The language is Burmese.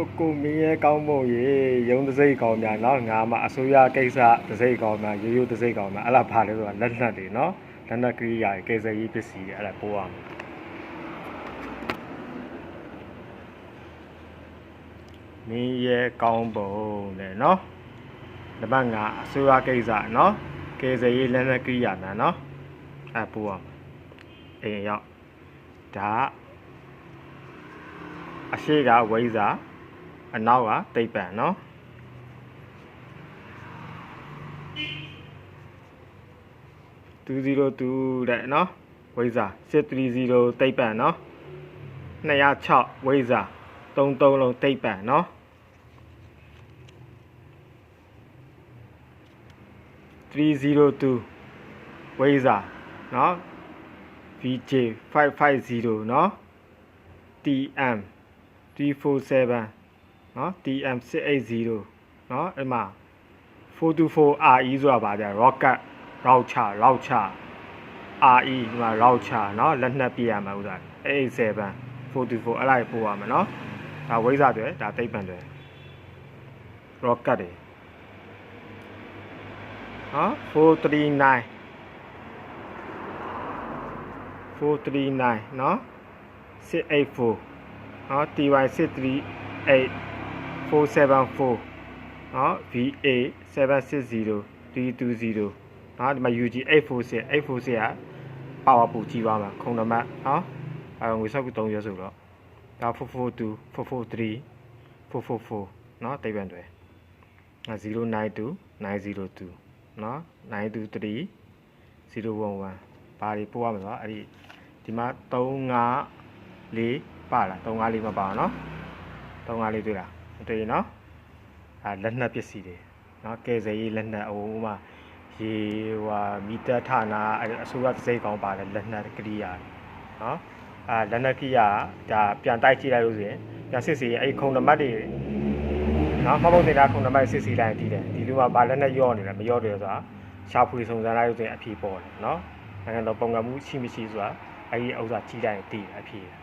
ကိုကိုမင်းရဲ့ကောင်းဖို့ရေရုံးတစိကောင်းများနောက်ငါမှအစိုးရကိစ္စတစိကောင်းများရိုးရိုးတစိကောင်းများအဲ့ဒါဘာလဲဆိုတာလက်နက်တွေနော်လက်နက်ကိရိယာကိစ္စရေးပစ္စည်းတွေအဲ့ဒါပို့ရမှာမင်းရဲ့ကောင်းပုံတဲ့နော်တပတ်ငါအစိုးရကိစ္စနော်ကယ်ဆယ်ရေးလက်နက်ကိရိယာများနော်အဲ့ပို့ရမှာအိမ်ရောက်ဒါအရှိကဝိဇ္ဇာ အနောက်ကတိတ်ပံเนาะ202တဲ့เนาะဝိဇ္ဇာ630တိတ်ပံเนาะ206ဝိဇ္ဇာ33လုံးတိတ်ပံเนาะ302ဝိဇ္ဇာเนาะ VJ 550เนาะ TM 347 เนาะ TM 680เนาะအဲ့မှာ 424RE ဆိုတာပါဗျာ rocket router router RE ဒီမှာ router เนาะလက်နက်ပြရမှာဥစား87 424အဲ့လိုက်ပို့ရမှာเนาะဒါဝိဇ္ဇာတွေဒါတိတ်ပံတွေ rocket တွေเนาะ439 439เนาะ684เนาะ TY 638 474နော် VA 760 320နော်ဒီမှာ UG 846 846ကပါဝါပူကြီးပါမှာခုံနမတ်နော်အဲငွေဆောက်ကူ3ရဆိုတော့ဒါ442 443 444နော်တိတ်ပြန်တွေ092 902နော်923 011ဘာတွေပို့ရမလဲအဲ့ဒီဒီမှာ354ပါလား354မပါဘူးနော်354တွေ့လား တွေ့ရင်နော်အဲလက်နက်ပစ္စည်းတွေနော်ကဲစရေးလက်နက်ဟိုမှာရေဟိုမီတာဌာနအစိုးရသစိတ်ကောင်းပါတယ်လက်နက်ကရိယာနော်အဲလက်နက်ကရိယာဒါပြန်တိုက်ကြည့်လိုက်လို့ဆိုရင်ပြန်စစ်စီအဲ့ခုံနံပါတ်တွေနော်မဟုတ်နေတာခုံနံပါတ်စစ်စီလိုက်တည်တယ်ဒီလိုမှာဘာလက်နက်ရော့နေလဲမရော့တယ်ဆိုတာရှာဖွေစုံစမ်းလိုက်လို့ဆိုရင်အဖြေပေါ်တယ်နော်နိုင်ငံတော်ပုံကမှုရှိမရှိဆိုတာအဲ့ဒီဥစ္စာကြီးတိုင်းတည်တယ်အဖြေတယ်